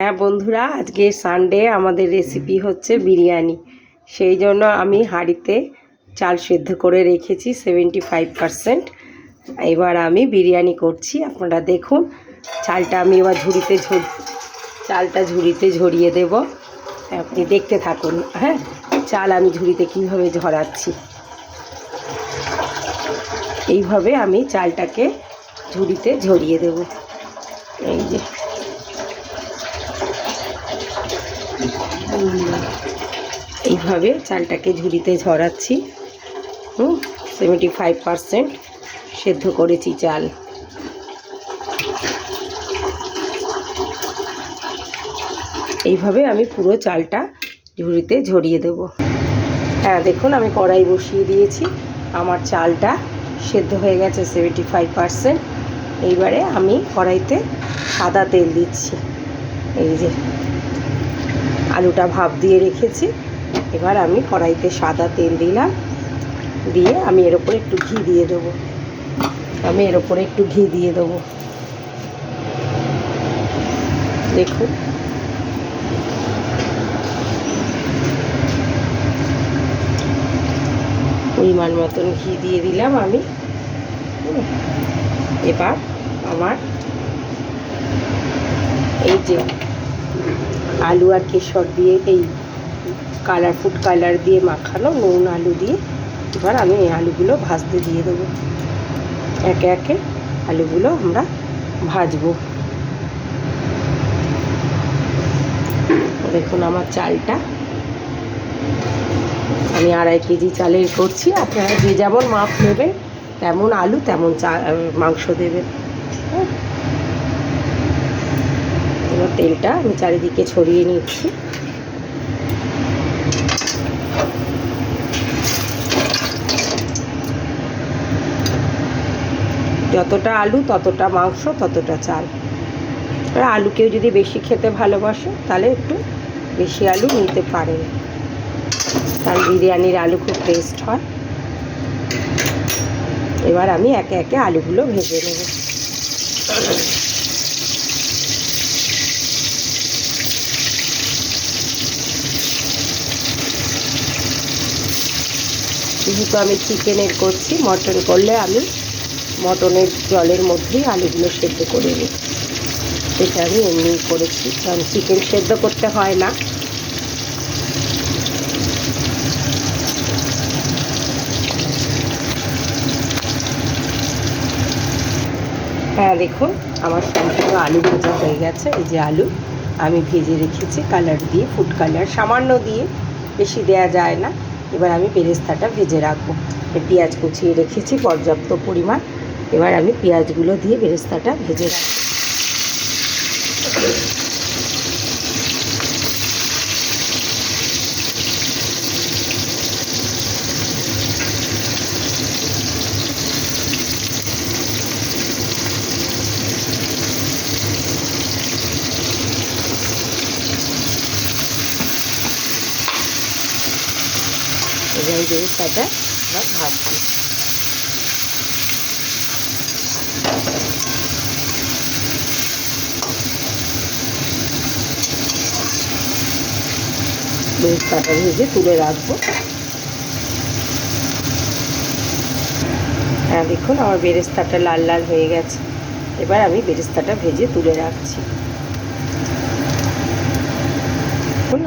হ্যাঁ বন্ধুরা, আজকে সানডে আমাদের রেসিপি হচ্ছে বিরিয়ানি। সেই জন্য আমি হাঁড়িতে চাল সেদ্ধ করে রেখেছি সেভেন্টি ফাইভ পারসেন্ট এবার আমি বিরিয়ানি করছি, আপনারা দেখুন, চালটা আমি এবার ঝুড়িতে চালটা ঝুড়িতে ঝরিয়ে দেব। আপনি দেখতে থাকুন হ্যাঁ চাল আমি ঝুড়িতে কীভাবে ঝরাচ্ছি। এইভাবে আমি চালটাকে ঝুড়িতে ঝরিয়ে দেব। এই যে এইভাবে চালটাকে ঝুড়িতে ঝরাচ্ছি, হুম সেভেন্টি ফাইভ পারসেন্ট সেদ্ধ করেছি চাল। এইভাবে আমি পুরো চালটা ঝুড়িতে ঝরিয়ে দেব। হ্যাঁ দেখুন, আমি কড়াই বসিয়ে দিয়েছি। আমার চালটা সেদ্ধ হয়ে গেছে সেভেন্টি ফাইভ পারসেন্ট এইবারে আমি কড়াইতে সাদা তেল দিচ্ছি। এই যে আলুটা ভাপ দিয়ে রেখেছি। এবার আমি কড়াইতে সাদা তেল দিলাম। দিয়ে আমি এর ওপরে একটু ঘি দিয়ে দেবো। আমি এর ওপরে একটু ঘি দিয়ে দেবো। দেখুন। পরিমাণ মতন ঘি দিয়ে দিলাম আমি। এবার আমার এই যে আলু আর কেশর দিয়ে এই কালার ফুড কালার দিয়ে মাখানো, নুন, আলু দিয়ে। এবার আমি এই আলুগুলো ভাজতে দিয়ে দেবো। একে একে আলুগুলো আমরা ভাজবো। দেখুন আমার চালটা। আমি আড়াই কেজি চালের করছি। আপনারা যে যেমন মাপ নেবেন, তেমন আলু, তেমন চা মাংস দেবেন হ্যাঁ এবার তেলটা আমি চারিদিকে ছড়িয়ে নিচ্ছি। যতটা আলু, ততটা মাংস, ততটা চাল। এবার আলু কেউ যদি বেশি খেতে ভালোবাসে, তাহলে একটু বেশি আলু নিতে পারেন। তার বিরিয়ানির আলু খুব টেস্ট হয়। এবার আমি একে একে আলুগুলো ভেজে নেব। যেহেতু আমি চিকেনের করছি মটন করলে আমি মটনের জলের মধ্যেই আলুগুলো সেদ্ধ করে নিই। এটা আমি এমনি করেছি, কারণ চিকেন সেদ্ধ করতে হয় না। হ্যাঁ দেখুন, আমার সম্পূর্ণ আলু ভাজা হয়ে গেছে, এই যে আলু। আমি ভেজে রেখেছি কালার দিয়ে ফুড কালার সামান্য দিয়ে, বেশি দেয়া যায় না। এবার আমি বেরেস্তাটা ভেজে রাখব। পেঁয়াজ কুচিয়ে রেখেছি, পর্যাপ্ত পরিমাণ। এবার আমি পেঁয়াজগুলো দিয়ে বেরেস্তাটা ভেজে রাখব। এবার এই বেরেস্তাটা আমরা ভাজছি বেরেস্তাটা ভেজে তুলে রাখব। হ্যাঁ দেখুন, আমার বেরেস্তাটা লাল লাল হয়ে গেছে। এবার আমি বেরেস্তাটা ভেজে তুলে রাখছি।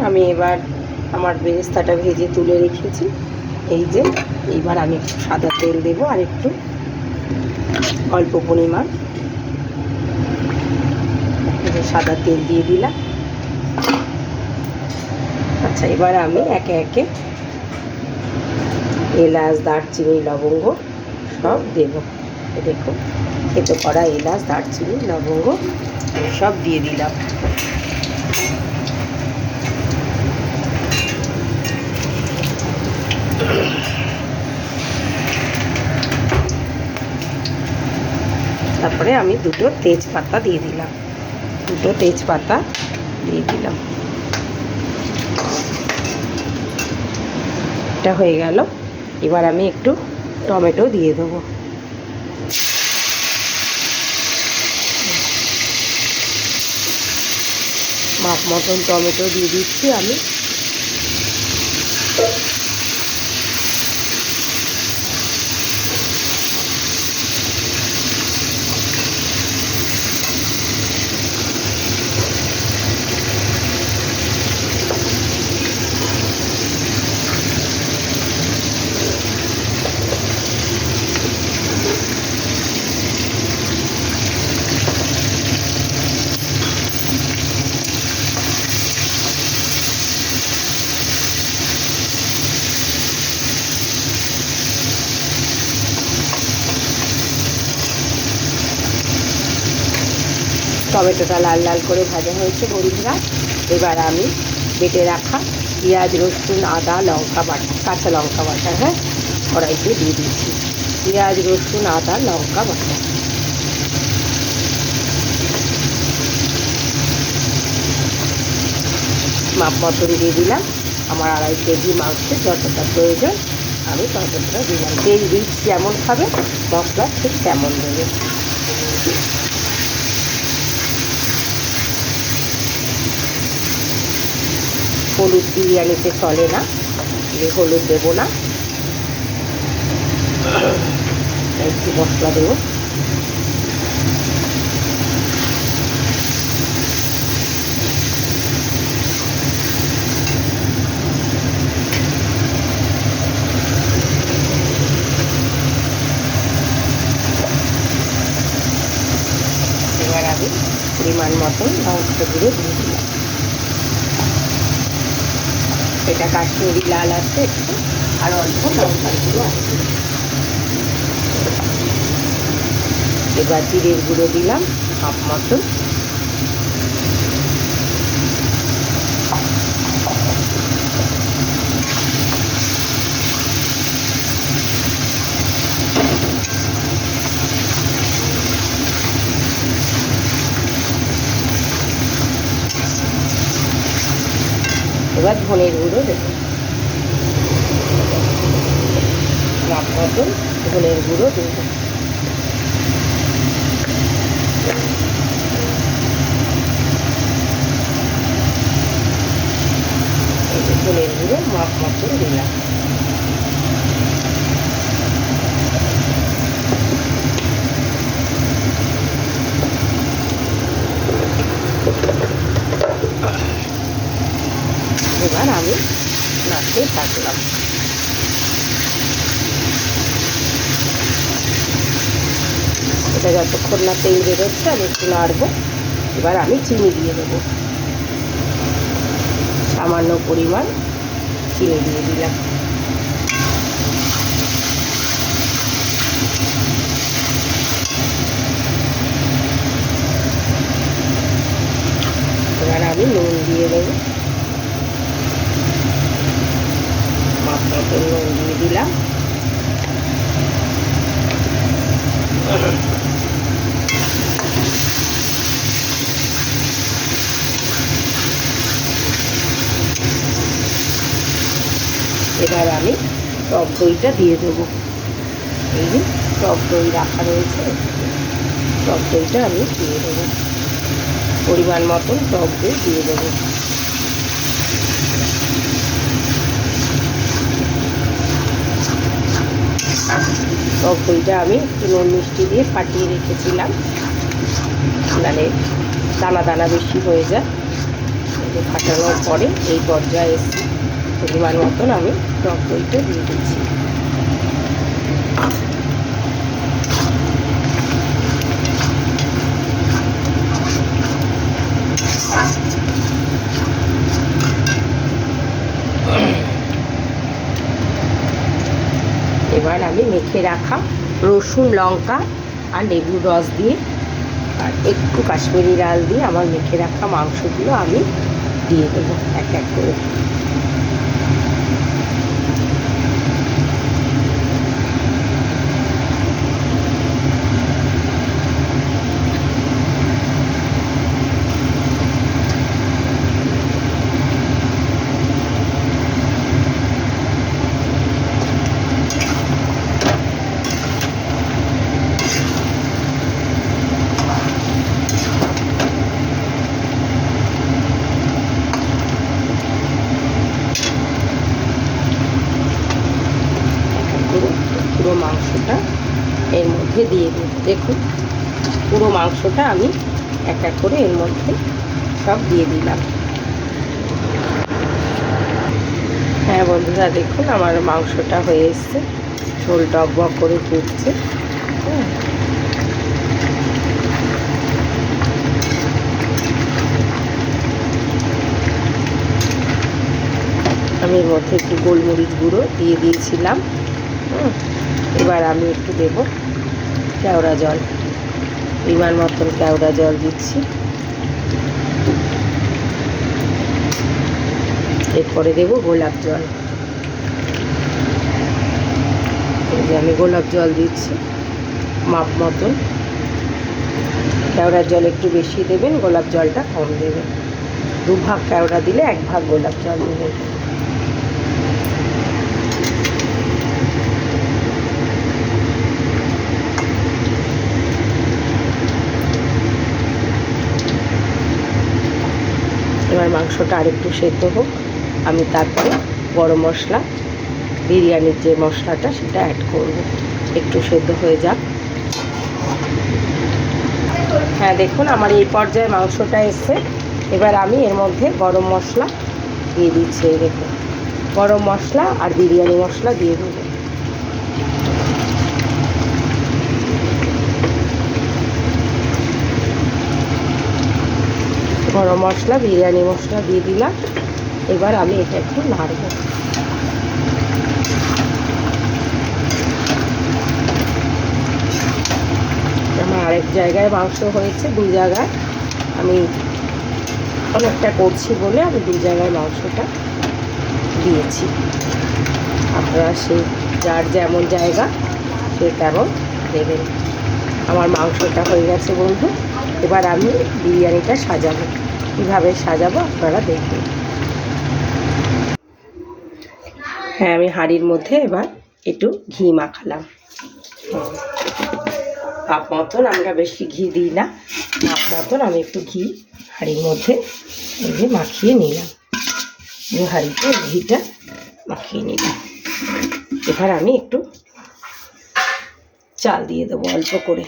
আমি এবার আমার বেরেস্তাটা ভেজে তুলে রেখেছি। এই যে, এইবার আমি একটু সাদা তেল দেবো আর একটু অল্প পরিমাণ। সাদা তেল দিয়ে দিলাম। আচ্ছা এবার আমি একে একে এলাচ, দারচিনি, লবঙ্গ সব দেব। দেখো খেতে করা এলাচ, দারচিনি, লবঙ্গ সব দিয়ে দিলাম। তারপরে আমি দুটো তেজপাতা দিয়ে দিলাম। দুটো তেজপাতা দিয়ে দিলাম। এটা হয়ে গেল। এবার আমি একটু টমেটো দিয়ে দেবো। মাপ মতন টমেটো দিয়ে দিচ্ছি আমি। টমেটোটা লাল লাল করে ভাজা হয়েছে বন্ধুরা। এবার আমি বেটে রাখা পেঁয়াজ, রসুন, আদা, লঙ্কা বাটা, কাঁচা লঙ্কা বাটা হ্যাঁ? কড়াইতে দিয়ে দিচ্ছি। পেঁয়াজ, রসুন, আদা, লঙ্কা বাটা। মাপ মতন দিয়ে দিলাম। আমার আড়াই কেজি মাংসের যতটা প্রয়োজন, আমি ততটা দিলাম। তেল রিচ যেমন খাবে, মশলা ঠিক তেমন দেবে। হলুদ বিরিয়ানিতে চলে না, আমি হলুদ দেবো না। একটু মশলা দেবো। পরিমাণ মতন লঙ্কা গুঁড়ো দিয়ে দিলাম এটা কাশ্মীরি লাল আছে, আর অল্প লঙ্কার গুঁড়ো আছে। এবার জিরের গুঁড়ো দিলাম, হাফ মতন ধনের গুঁড়ো দেবো। মাপ মতন ধনের গুঁড়ো দেবো। ধনের গুঁড়ো মাপ মতন দিলাম এবার আমি থাকলাম এটা যতক্ষণ না তেল বেরোচ্ছে, আমি একটু নাড়বো। এবার আমি চিনি দিয়ে দেবো। সামান্য পরিমাণ চিনি দিয়ে দিলাম। এবার আমি নুন দিয়ে দেবো। দিয়ে দিলাম। এবার আমি টক দইটা দিয়ে দেবো। এই যে টক দই রাখা রয়েছে। টক দইটা আমি দিয়ে দেবো। পরিমাণ মতন টক দই দিয়ে দেবো। টক দইটা আমি নুন মিষ্টি দিয়ে ফাটিয়ে রেখেছিলাম। মানে দানা দানা বেশি হয়ে যায়। ফাটানোর পরে এই পর্যায়ে এসে পরিমাণ মতন আমি টক দইটা দিয়ে দিচ্ছি এবার আমি মেখে রাখা রসুন, লঙ্কা আর লেবুর রস দিয়ে আর একটু কাশ্মীরি ডাল দিয়ে আমার মেখে রাখা মাংসগুলো আমি দিয়ে দেবো এক এক করে। মাংসটা এর মধ্যে দিয়ে দেব দেখুন পুরো মাংসটা আমি এক এক করে এর মধ্যে সব দিয়ে দিলাম। হ্যাঁ বন্ধুরা দেখুন আমার মাংসটা হয়ে এসছে। ঝোল টক বক করে ফুটছে। হ্যাঁ। আমি এর মধ্যে একটু গোলমরিচ গুঁড়ো দিয়ে দিয়েছিলাম। হুম, এবার আমি একটু দেব কেওড়া জল। বিমান মতন কেওড়া জল দিচ্ছি। এরপরে দেব গোলাপ জল। এই যে আমি গোলাপ জল দিচ্ছি, মাপ মতন। কেওড়ার জল একটু বেশি দেবেন, গোলাপ জলটা কম দেবেন। দু ভাগ কেওড়া দিলে এক ভাগ গোলাপ জল দেবেন। এবার মাংসটা আরেকটু সেদ্ধ হোক। আমি তারপরে গরম মশলা, বিরিয়ানির যে মশলাটা সেটা অ্যাড করব। একটু সেদ্ধ হয়ে যাক। হ্যাঁ দেখুন, আমার এই পর্যায়ে মাংসটা এসছে। এবার আমি এর মধ্যে গরম মশলা দিয়ে দিচ্ছি দেখুন। গরম মশলা আর বিরিয়ানি মশলা দিয়ে দেবো। গরম মশলা, বিরিয়ানি মশলা দিয়ে দিলাম। এবার আমি এটা একটু নাড়ব। আমার আরেক জায়গায় মাংস হয়েছে দু জায়গায়। আমি অনেকটা করছি বলে আমি দু জায়গায় মাংসটা দিয়েছি। আপনারা সেই যার যেমন জায়গা, সে তেমন দেবেন। আমার মাংসটা হয়ে গেছে বন্ধু, এবার আমি বিরিয়ানিটা সাজাবো। কীভাবে সাজাবো আপনারা দেখবেন। হ্যাঁ আমি হাঁড়ির মধ্যে এবার একটু ঘি মাখালাম। মাপ মতন আমরা বেশি ঘি দিই না মাপ মতন আমি একটু ঘি হাঁড়ির মধ্যে এই মাখিয়ে নিলাম। এই হাঁড়িতে ঘিটা মাখিয়ে নিলাম। এবার আমি একটু চাল দিয়ে দেবো অল্প করে।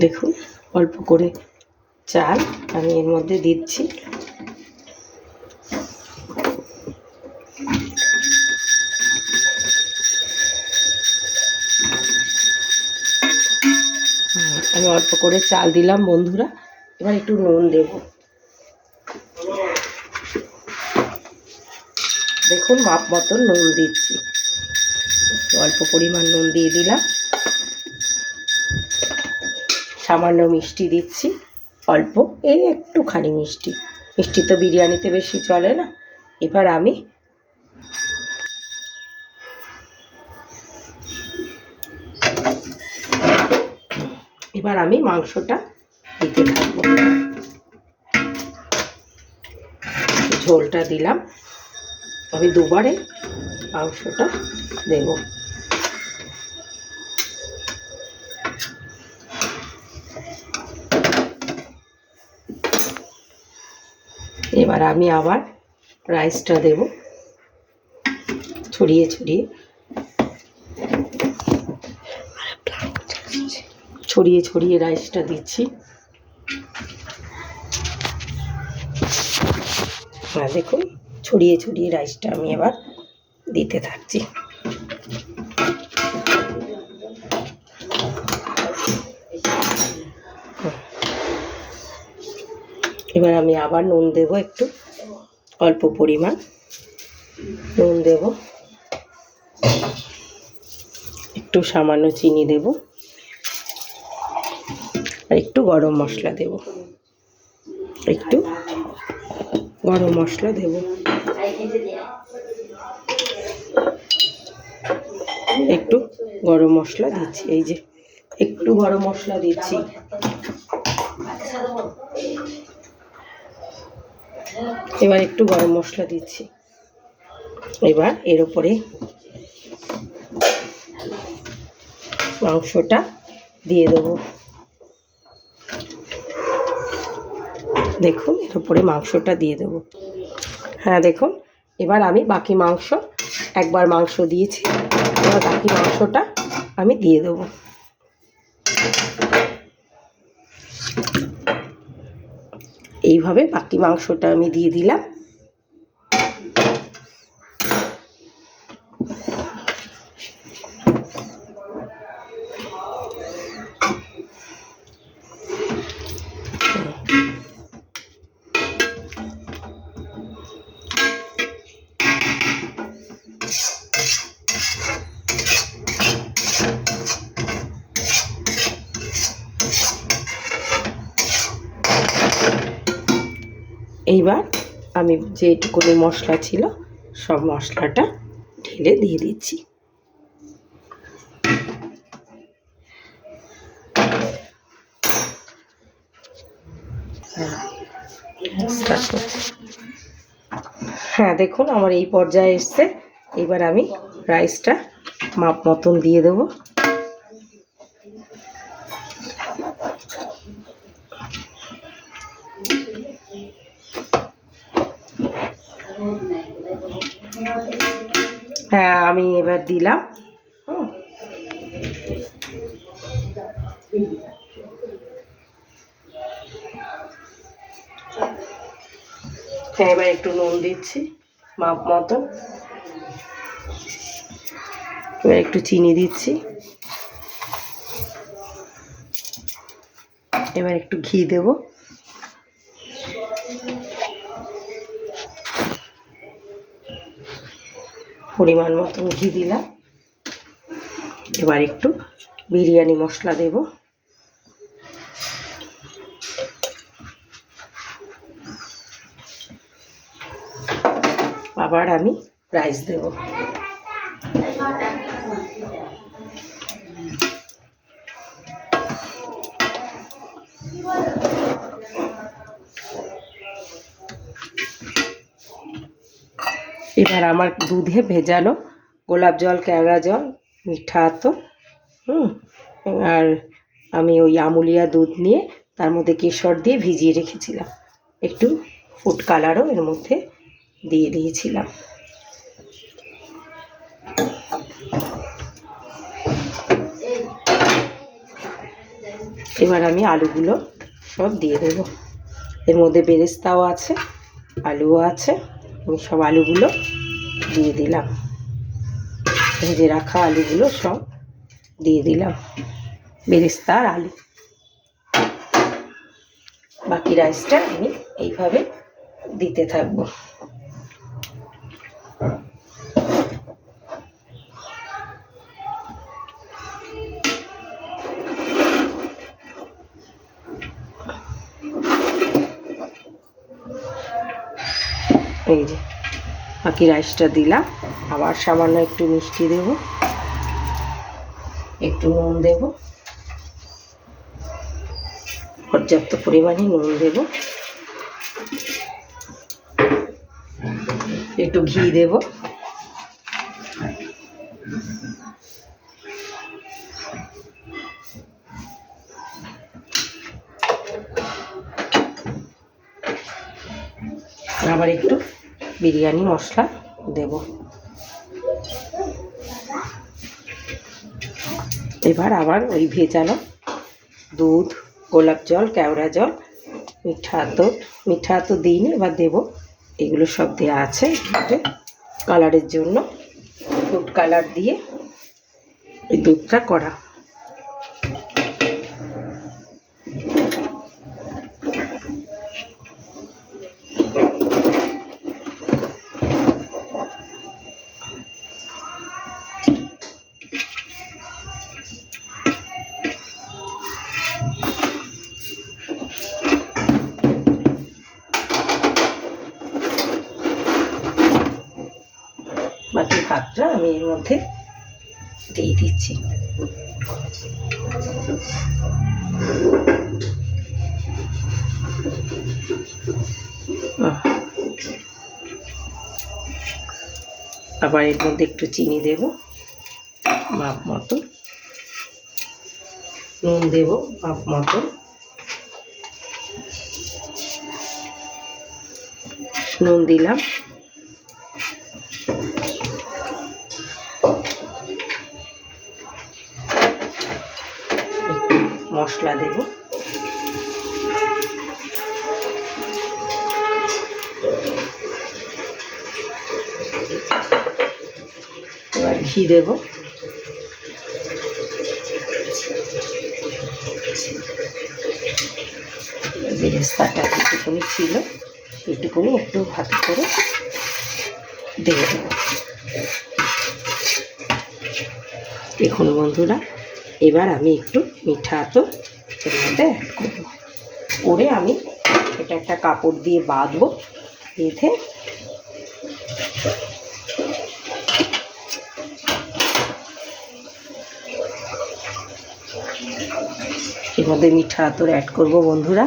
দেখুন, অল্প করে চাল আমি এর মধ্যে দিচ্ছি। আমি অল্প করে চাল দিলাম বন্ধুরা, এবার একটু নুন দেব। দেখুন মাপ মতন নুন দিচ্ছি। অল্প পরিমাণ নুন দিয়ে দিলাম। সামান্য মিষ্টি দিচ্ছি, অল্প, এই একটুখানি মিষ্টি। মিষ্টি তো বিরিয়ানিতে বেশি চলে না। এবার আমি এবার আমি মাংসটা দিতে থাকব। ঝোলটা দিলাম। আমি দুবারে মাংসটা দেব। এবার আমি আবার রাইসটা দেব। ছড়িয়ে ছড়িয়ে। ছড়িয়ে ছড়িয়ে রাইসটা দিচ্ছি। দেখুন, ছড়িয়ে ছড়িয়ে রাইসটা আমি এবার দিতে থাকছি। এবার আমি আবার নুন দেব একটু, অল্প পরিমাণ। নুন দেব। একটু সামান্য চিনি দেব। আর একটু গরম মশলা দেব। একটু গরম মশলা দেব। একটু গরম মশলা দিচ্ছি, এই যে একটু গরম মশলা দিচ্ছি। এবার একটু গরম মশলা দিচ্ছি। এবার এর উপরে মাংসটা দিয়ে দেবো। দেখুন, এর উপরে মাংসটা দিয়ে দেবো। হ্যাঁ দেখুন, এবার আমি বাকি মাংস, একবার মাংস দিয়েছি, এবার বাকি মাংসটা আমি দিয়ে দেবো। এইভাবে বাকি মাংসটা আমি দিয়ে দিলাম। এইবার আমি যেটুকুনি মশলা ছিল সব মশলাটা ঢেলে দিয়ে দিচ্ছি। হ্যাঁ, দেখুন আমার এই পর্যায়ে এসছে। এবার আমি রাইসটা মাপ মতন দিয়ে দেবো। আমি এবার দিলাম। হ্যাঁ এবার একটু নুন দিচ্ছি, মাপ মতো। এবার একটু চিনি দিচ্ছি। এবার একটু ঘি দেবো। পরিমাণ মতন ঘি দিলাম। এবার একটু বিরিয়ানি মশলা দেব। আবার আমি রাইস দেব। এবার আমার দুধে ভেজানো গোলাপ জল কেওড়া জল, মিঠা আতর, হুম, আর আমি ওই আমুলিয়া দুধ নিয়ে তার মধ্যে কেশর দিয়ে ভিজিয়ে রেখেছিলাম। একটু ফুড কালারও এর মধ্যে দিয়ে দিয়েছিলাম। এবার আমি আলুগুলো সব দিয়ে দেবো। এর মধ্যে বেরেস্তাও আছে, আলুও আছে, আমি সব আলুগুলো দিয়ে দিলাম। ভেজে রাখা আলুগুলো সব দিয়ে দিলাম। বেরেস্তা আর আলু। বাকি রাইসটা আমি এইভাবে দিতে থাকব। এই যে। বাকি রাইসটা দিলাম। আবার সামান্য একটু মিষ্টি দেব। একটু নুন দেব। পর্যাপ্ত পরিমাণে নুন দেব। একটু ঘি দেব। আবার একটু বিরিয়ানি মশলা দেব। এবার আবার ওই ভেজানো দুধ, গোলাপ জল, কেওড়া জল, মিঠা আতর মিঠা আতর দিইনি, এবার দেবো। এগুলো সব দেওয়া আছে কালারের জন্য ফুড কালার দিয়ে এই দুধটা করা। মধ্যে দিয়ে দিচ্ছি। আবার এর মধ্যে একটু চিনি দেব মাপ মতো। নুন দেব মাপ মতো। নুন দিলাম। মশলা দেব। এবার ঘি দেব। বেরেস্তাটা যেটুকুনি ছিল সেটুকুনি একটু ভাত করে দেবো। দেখুন বন্ধুরা এবার আমি একটু মিঠা আতর এর মধ্যে অ্যাড করব। করে আমি এটা একটা কাপড় দিয়ে বাঁধবো বেঁধে। এর মধ্যে মিঠা আতর অ্যাড করব বন্ধুরা।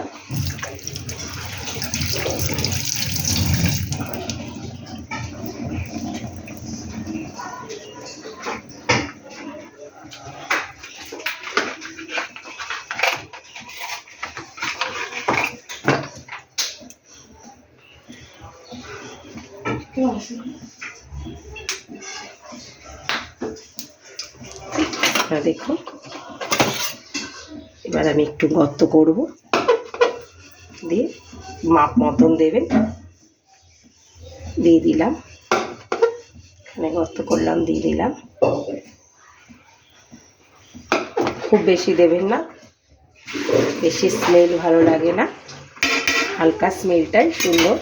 আপনারা দেখুন। এবার আমি একটু গর্ত করব। দিয়ে মাপ মতন দেবেন। দিয়ে দিলাম। এখানে গর্ত করলাম, দিয়ে দিলাম। খুব বেশি দেবেন না। বেশি স্মেল ভালো লাগে না। হালকা স্মেলটাই সুন্দর।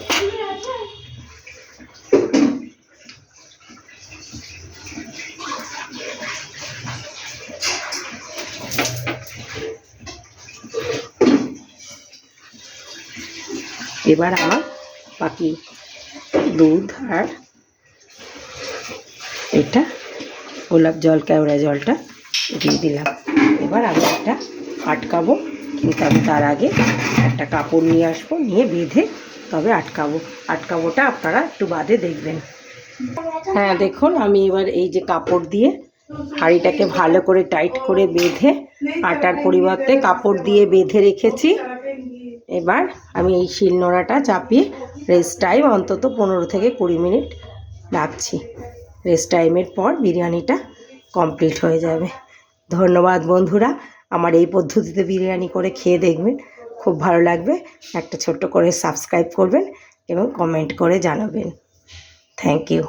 এবার আমার বাকি দুধ আর এটা গোলাপ জল, কেওড়া জলটা দিয়ে দিলাম। এবার আমি এটা আটকাবো, কিন্তু আমি তার আগে একটা কাপড় নিয়ে আসব, নিয়ে বেঁধে তবে আটকাবো। আটকাবোটা আপনারা একটু বাদে দেখবেন। হ্যাঁ দেখুন, আমি এবার এই যে কাপড় দিয়ে হাঁড়িটাকে ভালো করে টাইট করে বেঁধে আটার পরিবর্তে কাপড় দিয়ে বেঁধে রেখেছি। এবার আমি এই শিলনোড়াটা চাপিয়ে রেস্ট টাইম অন্তত পনেরো থেকে কুড়ি মিনিট রাখছি রেস্ট টাইমের পর বিরিয়ানিটা কমপ্লিট হয়ে যাবে। ধন্যবাদ বন্ধুরা, আমার এই পদ্ধতিতে বিরিয়ানি করে খেয়ে দেখবেন। খুব ভালো লাগবে। একটা ছোট্ট করে সাবস্ক্রাইব করবেন এবং কমেন্ট করে জানাবেন। Thank you